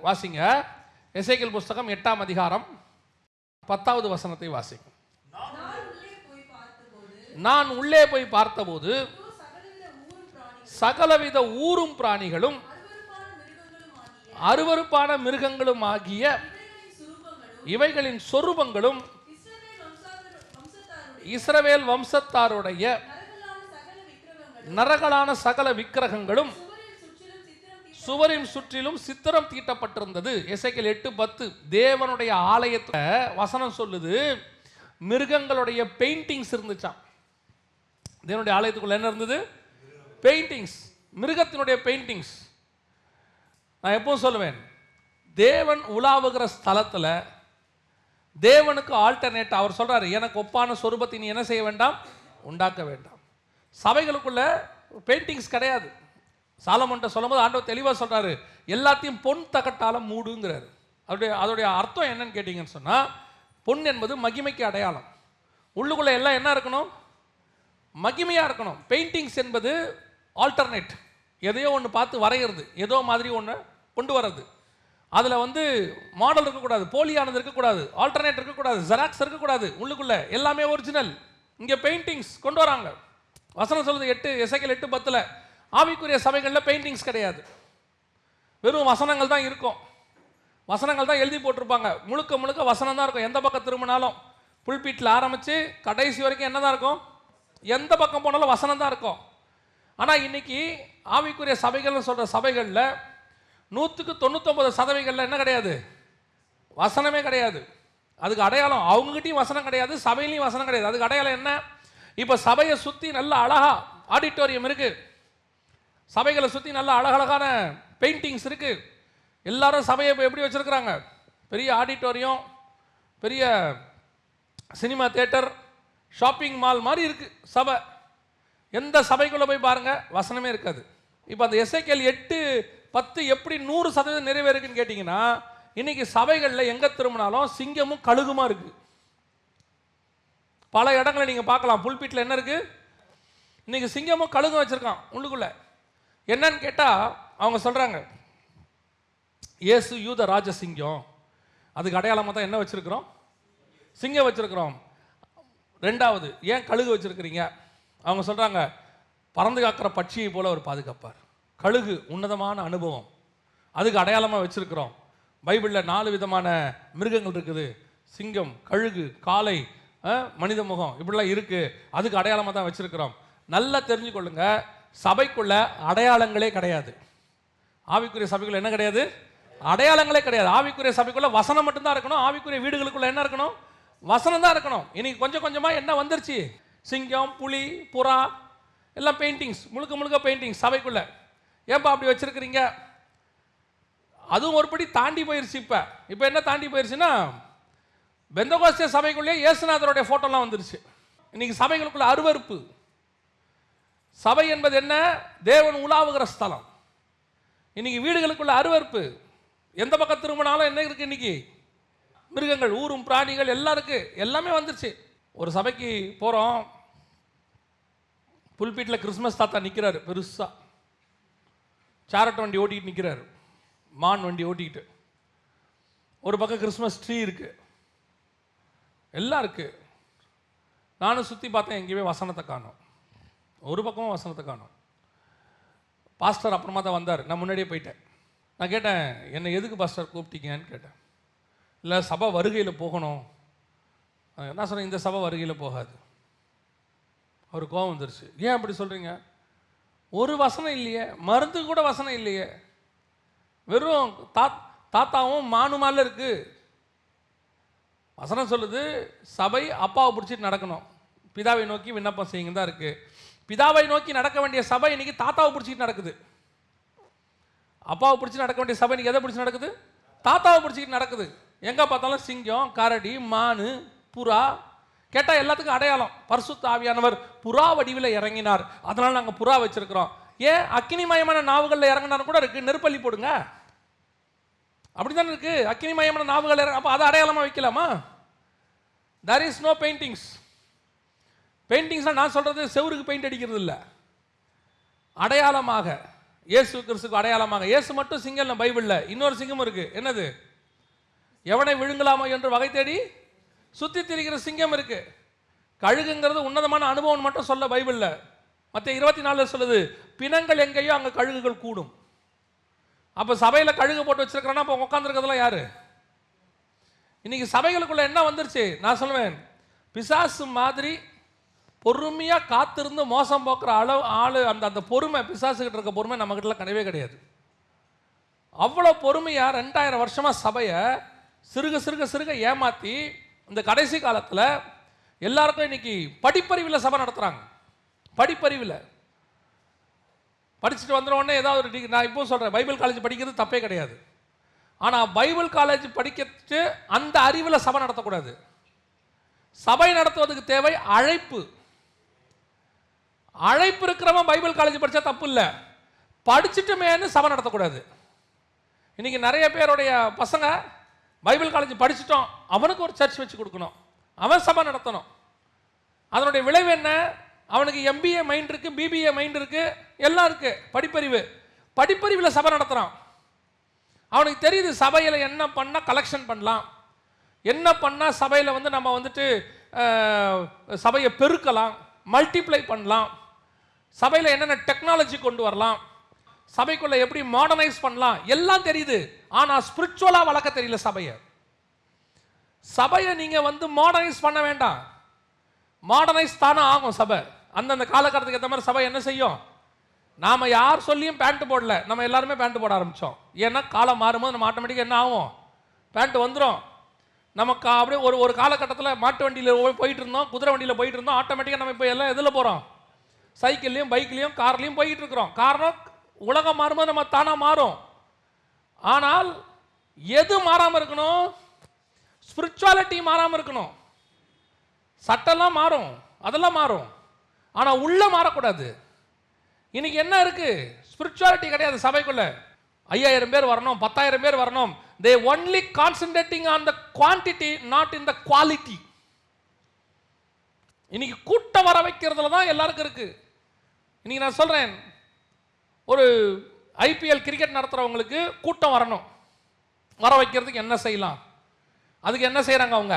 வாசிங்க. எசைக்கல் புஸ்தகம் எட்டாம் அதிகாரம் பத்தாவது வசனத்தை வாசிங்க நான் உள்ளே போய் பார்த்தபோது சகலவித ஊரும் பிராணிகளும் அருவருப்பான மிருகங்களும் ஆகிய இவைகளின் சொரூபங்களும் இஸ்ரவேல் வம்சத்தாருடைய இஸ்ரவேல் வம்சத்தாருடைய நரகலான சகல விக்கிரகங்களும் சுவரின் சுற்றிலும் சித்திரம் தீட்டப்பட்டிருந்தது. இசைக்கல் எட்டு பத்து. தேவனுடைய ஆலயத்தை வசனம் சொல்லுது மிருகங்களுடைய பெயிண்டிங்ஸ் இருந்துச்சாம். தேவனுடைய ஆலயத்துக்குள்ள என்ன இருந்தது? பெயிண்டிங்ஸ் மிருகத்தினுடைய பெயிண்டிங்ஸ் நான் எப்பவும் சொல்லுவேன் தேவன் உலாவுகிற ஸ்தலத்தில் தேவனுக்கு ஆல்டர்னேட் அவர் சொல்கிறார் எனக்கு ஒப்பான சொரூபத்தை நீ என்ன செய்ய வேண்டாம்? உண்டாக்க வேண்டாம். சபைகளுக்குள்ள பெயிண்டிங்ஸ் கிடையாது. சாலமன்ட்ட சொல்லும்போது ஆண்டவர் தெளிவாக சொல்கிறாரு எல்லாத்தையும் பொன் தகட்டால் மூடுங்கிறாரு. அதோடைய அதோடைய அர்த்தம் என்னன்னு கேட்டிங்கன்னு சொன்னால் பொன் என்பது மகிமைக்கு அடையாளம். உள்ளுக்குள்ளே எல்லாம் என்ன இருக்கணும்? மகிமையாக இருக்கணும். பெயிண்டிங்ஸ் என்பது ஆல்டர்னேட் எதையோ ஒன்று பார்த்து வரைகிறது ஏதோ மாதிரி ஒன்று கொண்டு வர்றது. அதில் வந்து மாடல் இருக்கக்கூடாது. போலியானது இருக்கக்கூடாது. ஆல்டர்னேட் இருக்கக்கூடாது. ஜெராக்ஸ் இருக்கக்கூடாது. உள்ளுக்குள்ளே எல்லாமே ஒரிஜினல் இங்கே பெயிண்டிங்ஸ் கொண்டு வராங்க. வசனம் சொல்லுது எட்டு இசைகள் எட்டு பத்தில் ஆவிக்குரிய சபைகளில் பெயிண்டிங்ஸ் கிடையாது. வெறும் வசனங்கள் தான் இருக்கும். வசனங்கள் தான் எழுதி போட்டிருப்பாங்க. முழுக்க முழுக்க வசனம் தான் இருக்கும். எந்த பக்கம் திரும்பினாலும் புல்பீட்டில் ஆரம்பித்து கடைசி வரைக்கும் என்ன தான் இருக்கும்? எந்த பக்கம் போனாலும் வசனம் தான் இருக்கும். ஆனால் இன்னைக்கு ஆவிக்குரிய சபைகள்னு சொல்கிற சபைகளில் நூற்றுக்கு தொண்ணூத்தொம்பது சதவீதங்களில் என்ன கிடையாது? வசனமே கிடையாது. அதுக்கு அடையாளம் அவங்ககிட்டயும் வசனம் கிடையாது சபையிலையும் வசனம் கிடையாது. அதுக்கு அடையாளம் என்ன? இப்போ சபையை சுற்றி நல்ல அழகா ஆடிட்டோரியம் இருக்குது சபைகளை சுற்றி நல்ல அழகழகான பெயிண்டிங்ஸ் இருக்கு. எல்லாரும் சபையை இப்போ எப்படி வச்சுருக்குறாங்க? பெரிய ஆடிட்டோரியம் பெரிய சினிமா தேட்டர் ஷாப்பிங் மால் மாதிரி இருக்கு சபை. எந்த சபைக்குள்ளே போய் பாருங்கள் வசனமே இருக்காது. இப்போ அந்த எஸ்ஐகேல் எட்டு பத்து எப்படி நூறு சதவீதம் நிறைவேறுக்குன்னு கேட்டிங்கன்னா இன்னைக்கு சபைகளில் எங்கே திரும்பினாலும் சிங்கமும் கழுகுமா இருக்குது பல இடங்களை நீங்கள் பார்க்கலாம். புல்பீட்டில் என்ன இருக்குது இன்றைக்கி சிங்கமும் கழுகும் வச்சுருக்கான் உள்ளுக்குள்ளே. என்னன்னு கேட்டால் அவங்க சொல்கிறாங்க இயேசு யூத ராஜசிங்கம் அதுக்கு அடையாளமாக தான் என்ன வச்சுருக்குறோம்? சிங்கம் வச்சுருக்குறோம். ரெண்டாவது ஏன் கழுகு வச்சுருக்குறீங்க? அவங்க சொல்கிறாங்க பறந்து காக்கிற பட்சியை போல் அவர் பாதுகாப்பார். கழுகு உன்னதமான அனுபவம். அதுக்கு அடையாளமாக வச்சுருக்குறோம். பைபிளில் நாலு விதமான மிருகங்கள் இருக்குது. சிங்கம் கழுகு காலை மனித முகம் இப்படிலாம் இருக்குது அதுக்கு அடையாளமாக தான் வச்சுருக்குறோம். நல்லா தெரிஞ்சுக்கொள்ளுங்கள் சபைக்குள்ள அடையாளங்களே கிடையாது. ஆவிக்குரிய சபைக்குள்ள என்ன கிடையாது? அடையாளங்களே கிடையாது. ஆவிக்குரிய சபைக்குள்ள வசனம் மட்டும்தான் இருக்கணும். ஆவிக்குரிய வீடுகளுக்குள்ள என்ன இருக்கணும்? வசனம் தான் இருக்கணும். இன்னைக்கு கொஞ்சம் கொஞ்சமாக என்ன வந்துருச்சு? சிங்கம் புலி புறா எல்லாம் பெயிண்டிங்ஸ் முழுக்க முழுக்க பெயிண்டிங்ஸ் சபைக்குள்ள. ஏன்பா அப்படி வச்சுருக்கிறீங்க? அதுவும் ஒருபடி தாண்டி போயிருச்சு இப்போ. இப்போ என்ன தாண்டி போயிருச்சுன்னா பெந்தகோஸ்திய சபைக்குள்ளேயே இயேசுநாதருடைய ஃபோட்டோலாம் வந்துருச்சு. இன்றைக்கி சபைகளுக்குள்ள அருவருப்பு. சபை என்பது என்ன? தேவன் உலாவுகிற ஸ்தலம். இன்னைக்கு வீடுகளுக்குள்ள அருவருப்பு. எந்த பக்கம் திரும்பினாலும் என்ன இருக்கு இன்னைக்கு? மிருகங்கள் ஊரும் பிராணிகள் எல்லாம் இருக்கு. எல்லாமே வந்துருச்சு. ஒரு சபைக்கு போகிறோம் புல்பீட்டில் கிறிஸ்மஸ் தாத்தா நிற்கிறாரு பெருசாக சேரட் வண்டி ஓட்டிக்கிட்டு நிற்கிறாரு மான் வண்டி ஓட்டிக்கிட்டு ஒரு பக்கம் கிறிஸ்மஸ் ட்ரீ இருக்கு. எல்லாம் இருக்குது நானும் சுற்றி பார்த்தேன் எங்கேயுமே வசனத்தை காணும். ஒரு பக்கமும் வசனத்தை காணும். பாஸ்டர் அப்புறமா தான் வந்தார். நான் முன்னாடியே போயிட்டேன். நான் கேட்டேன் என்னை எதுக்கு பாஸ்டர் கூப்பிட்டீங்கன்னு கேட்டேன். இல்லை சபை வருகையில் போகணும். அஹ் என்ன சொன்னேன் இந்த சபை வருகையில் போகாது. அவர் கோவம் வந்துருச்சு. ஏன் அப்படி சொல்கிறீங்க ஒரு வசனம் இல்லையே. மருந்து கூட வசனம் இல்லையே. வெறும் தா தாத்தாவும் மானுமால இருக்கு. வசனம் சொல்லுது சபை அப்பாவை பிடிச்சிட்டு நடக்கணும். பிதாவை நோக்கி விண்ணப்பம் செய்யுங்க தான் இருக்கு. பிதாவை நோக்கி நடக்க வேண்டிய சபை இன்னைக்கு தாத்தாவை பிடிச்சிட்டு நடக்குது. அப்பாவை பிடிச்சி நடக்க வேண்டிய சபை இன்னைக்கு எதை பிடிச்சி நடக்குது? தாத்தாவை பிடிச்சிக்கிட்டு நடக்குது. எங்கே பார்த்தாலும் சிங்கம் கரடி மானு புறா கேட்டால் எல்லாத்துக்கும் அடையாளம். பரிசுத்த ஆவியானவர் புறா வடிவில் இறங்கினார். அதனால் நாங்கள் புறா வச்சிருக்கிறோம். ஏன்? அக்கினிமயமான நாவுகளில் இறங்கினாலும் கூட இருக்குது நெருப்பள்ளி போடுங்க. அப்படித்தானே இருக்குது அக்கினிமயமான நாவுகள் இறங்க அப்போ அதை அடையாளமாக வைக்கலாமா? தேர் இஸ் நோ பெயிண்டிங்ஸ் பெயிண்டிங்ஸ்லாம் நான் சொல்கிறது செவருக்கு பெயிண்ட் அடிக்கிறது இல்லை அடையாளமாக இயேசு கிறிஸ்துக்கு அடையாளமாக. இயேசு மட்டும் சிங்கம் இல்லை பைபிளில். இன்னொரு சிங்கம் இருக்குது என்னது? எவனை விழுங்கலாமோ என்று வகை தேடி சுற்றி திரிகிற சிங்கம் இருக்குது கழுகுங்கிறது உன்னதமான அனுபவம் மட்டும் சொல்ல பைபிளில். மற்ற இருபத்தி நாலில் சொல்லுது பிணங்கள் எங்கேயோ அங்கே கழுகுகள் கூடும். அப்போ சபையில் கழுகு போட்டு வச்சிருக்கிறேன்னா அப்போ உட்காந்துருக்கிறதுலாம் யாரு? இன்னைக்கு சபைகளுக்குள்ள என்ன வந்துருச்சு? நான் சொல்லுவேன் பிசாசு மாதிரி பொறுமையாக காத்திருந்து மோசம் போக்குற அளவு ஆள் அந்த அந்த பொறுமை பிசாசுக்கிட்ட இருக்க பொறுமை நம்மக்கிட்ட கிடையவே கிடையாது. அவ்வளோ பொறுமையாக ரெண்டாயிரம் வருஷமாக சபையை சிறுக சிறுக சிறுக ஏமாற்றி இந்த கடைசி காலத்தில் எல்லாருக்கும் இன்னைக்கு படிப்பறிவில் சபை நடத்துகிறாங்க படிப்பறிவில். படிச்சுட்டு வந்துட உடனே ஏதாவது ஒரு டிகிரி நான் இப்போ சொல்கிறேன் பைபிள் காலேஜ் படிக்கிறது தப்பே கிடையாது. ஆனால் பைபிள் காலேஜ் படிக்கிறது அந்த அறிவில் சபை நடத்தக்கூடாது. சபை நடத்துவதற்கு தேவை அழைப்பு. அழைப்பு இருக்கிறவன் பைபிள் காலேஜ் படித்தா தப்பு இல்லை படிச்சுட்டுமேன்னு சபை நடத்தக்கூடாது. இன்னைக்கு நிறைய பேருடைய பசங்க பைபிள் காலேஜ் படிச்சுட்டோம். அவனுக்கு ஒரு சர்ச் வச்சு கொடுக்கணும். அவன் சபை நடத்தணும். அதனுடைய விளைவு என்ன? அவனுக்கு எம்பிஏ மைண்ட் இருக்குது பிபிஏ மைண்ட் இருக்குது எல்லாம் இருக்குது படிப்பறிவு. படிப்பறிவில் சபை நடத்துகிறான் அவனுக்கு தெரியுது சபையில் என்ன பண்ணால் கலெக்ஷன் பண்ணலாம். என்ன பண்ணால் சபையில் வந்து நம்ம வந்துட்டு சபையை பெருக்கலாம் மல்டிப்ளை பண்ணலாம். சபையில் என்னென்ன டெக்னாலஜி கொண்டு வரலாம்? சபைக்குள்ள எப்படி மாடர்னைஸ் பண்ணலாம்? எல்லாம் தெரியுது. ஆனால் ஸ்பிரிச்சுவலாக வளர்க்க தெரியல சபையை. சபையை நீங்கள் வந்து மாடர்னைஸ் பண்ண வேண்டாம். மாடர்னைஸ் தானே ஆகும் சபை. அந்தந்த காலகட்டத்துக்கு ஏற்ற மாதிரி சபை என்ன செய்யும்? நாம யார் சொல்லியும் பேண்ட்டு போடல. நம்ம எல்லாருமே பேண்ட் போட ஆரம்பித்தோம் ஏன்னா காலம் மாறும்போது நம்ம ஆட்டோமேட்டிக்காக என்ன ஆகும்? பேண்ட் வந்துடும் நமக்கு அப்படியே ஒரு ஒரு காலகட்டத்தில் மாட்டு வண்டியில் போயிட்டு இருந்தோம் குதிரை வண்டியில் போயிட்டு இருந்தோம் ஆட்டோமேட்டிக்காக நம்ம இப்போ எல்லாம் எதில் போகிறோம் சைக்கிள்லையும் பைக்லேயும் கார்லேயும் போய்கிட்டு இருக்கிறோம். காரணம் உலகம் மாறும்போது நம்ம தானாக மாறும். ஆனால் எது மாறாமல் இருக்கணும்? ஸ்பிரிச்சுவாலிட்டி மாறாமல் இருக்கணும். சட்டெல்லாம் மாறும். அதெல்லாம் மாறும். ஆனால் உள்ளே மாறக்கூடாது. இன்னைக்கு என்ன இருக்குது ஸ்பிரிச்சுவாலிட்டி கிடையாது சபைக்குள்ளே. ஐயாயிரம் பேர் வரணும் பத்தாயிரம் பேர் வரணும். They only concentrating on the quantity not in the quality இன்னைக்கு கூட்டம் வர வைக்கிறதுல தான் எல்லாருக்கும் இருக்குது இன்றைக்கி நான் சொல்கிறேன் ஒரு ஐபிஎல் கிரிக்கெட் நடத்துகிறவங்களுக்கு கூட்டம் வரணும். வர வைக்கிறதுக்கு என்ன செய்யலாம்? அதுக்கு என்ன செய்கிறாங்க அவங்க?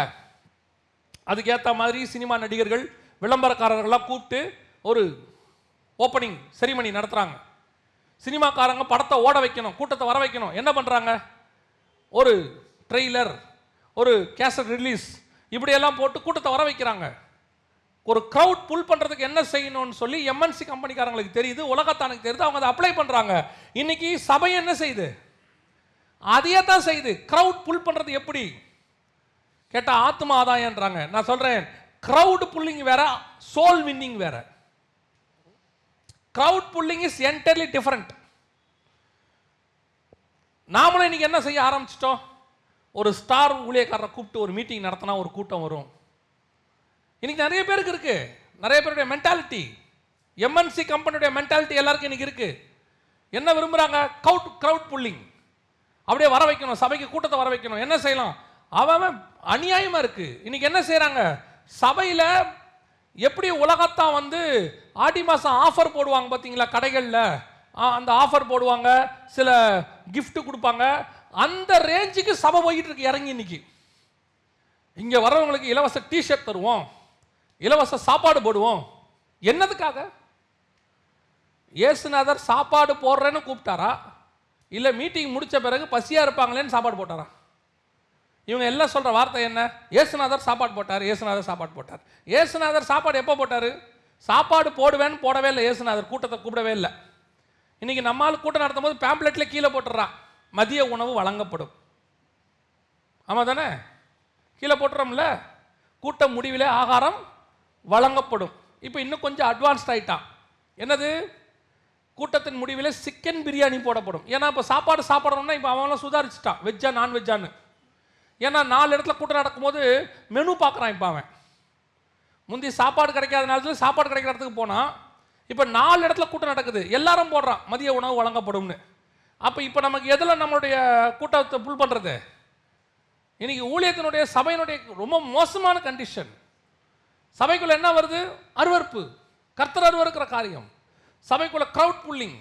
அதுக்கேற்ற மாதிரி சினிமா நடிகர்கள் விளம்பரக்காரர்கள்லாம் கூப்பிட்டு ஒரு ஓப்பனிங் செரிமணி நடத்துகிறாங்க சினிமாக்காரங்க படத்தை ஓட வைக்கணும் கூட்டத்தை வர வைக்கணும். என்ன பண்ணுறாங்க ஒரு ட்ரெய்லர் ஒரு கேசட் ரிலீஸ் இப்படியெல்லாம் போட்டு கூட்டத்தை வர வைக்கிறாங்க. ஒரு க்ரௌட் புல் பண்ணுறதுக்கு என்ன செய்யணும்னு சொல்லி எம்என்சி கம்பெனிக்காரங்களுக்கு தெரியுது உலகத்தானுக்கு தெரியுது அவங்க அதை அப்ளை பண்ணுறாங்க இன்னைக்கு சபை என்ன செய்யுது? அதையே தான் செய்யுது. க்ரௌட் புல் பண்ணுறது எப்படி? கேட்டால் ஆத்மா ஆதாயன்றாங்க நான் சொல்கிறேன் க்ரௌட் புல்லிங் வேற சோல் வின்னிங் வேற. Crowd pulling is entirely different நாமளும் இன்னைக்கு என்ன செய்ய ஆரம்பிச்சிட்டோம்? ஒரு ஸ்டார் ஊழியக்காரரை கூப்பிட்டு ஒரு மீட்டிங் நடத்தினா ஒரு கூட்டம் வரும். இன்னைக்கு நிறைய பேருக்கு இருக்கு. நிறைய பேருடைய மென்டாலிட்டி எம்என்சி கம்பெனியுடைய மென்டாலிட்டி எல்லாருக்கும் இன்னைக்கு இருக்கு. என்ன விரும்புறாங்க? கவுட் crowd புல்லிங் அப்படியே வர வைக்கணும். சபைக்கு கூட்டத்தை வர வைக்கணும். என்ன செய்யலாம்? அவன் அநியாயமாக அநியாயமா இருக்கு. இன்னைக்கு என்ன செய்கிறாங்க சபையில எப்படி உலகத்தான் வந்து ஆடி மாதம் ஆஃபர் போடுவாங்க பார்த்தீங்களா கடைகளில்? அந்த ஆஃபர் போடுவாங்க. சில கிஃப்ட்டு கொடுப்பாங்க. அந்த ரேஞ்சுக்கு சபை போயிட்டு இருக்கு. இறங்கி இன்னைக்கு. இங்கே வரவங்களுக்கு இலவச டிஷர்ட் தருவோம். இலவச சாப்பாடு போடுவோம். என்னதுக்காக? இயேசுநாதர் சாப்பாடு போடுறேன்னு கூப்பிட்டாரா? இல்லை மீட்டிங் முடித்த பிறகு பசியாக இருப்பாங்களேன்னு சாப்பாடு போட்டாரா? இவங்க எல்லாம் சொல்கிற வார்த்தை என்ன? இயேசுநாதர் சாப்பாடு போட்டார் இயேசுநாதர் சாப்பாடு போட்டார். இயேசுநாதர் சாப்பாடு எப்போ போட்டார்? சாப்பாடு போடுவேன்னு போடவே இல்லை இயேசுநாதர் கூட்டத்தை கூப்பிடவே இல்லை. இன்றைக்கி நம்மால் கூட்டம் நடத்தும் போது பேம்ப்ளெட்டில் கீழே போட்டுறான் மதிய உணவு வழங்கப்படும். ஆமாம் தானே கீழே போட்டுறோம்ல? கூட்டம் முடிவிலே ஆகாரம் வழங்கப்படும். இப்போ இன்னும் கொஞ்சம் அட்வான்ஸ்ட் ஆயிட்டான். என்னது? கூட்டத்தின் முடிவில் சிக்கன் பிரியாணி போடப்படும். ஏன்னா இப்போ சாப்பாடு சாப்பிடணும்னா இப்போ அவன்லாம் சுதாரிச்சிட்டான். வெஜ்ஜா நான் வெஜ்ஜான்னு ஏன்னா நாலு இடத்துல கூட்டம் நடக்கும்போது மெனு பார்க்குறான் இப்போ அவன். முந்தி சாப்பாடு கிடைக்காத நேரத்தில் சாப்பாடு கிடைக்கிற இடத்துக்கு போனான். இப்போ நாலு இடத்துல கூட்டம் நடக்குது. எல்லாரும் போடுறான். மதிய உணவு வழங்கப்படும்னு. அப்போ இப்போ நமக்கு எதில் நம்மளுடைய கூட்டத்தை புல் பண்ணுறது இன்னைக்கு ஊழியத்தினுடைய சபையினுடைய ரொம்ப மோசமான கண்டிஷன் சபைக்குள்ள என்ன வருது? அருவருப்பு. கர்த்தர் அருவறுக்கிற காரியம். சபைக்குள்ள க்ரௌட் புல்லிங்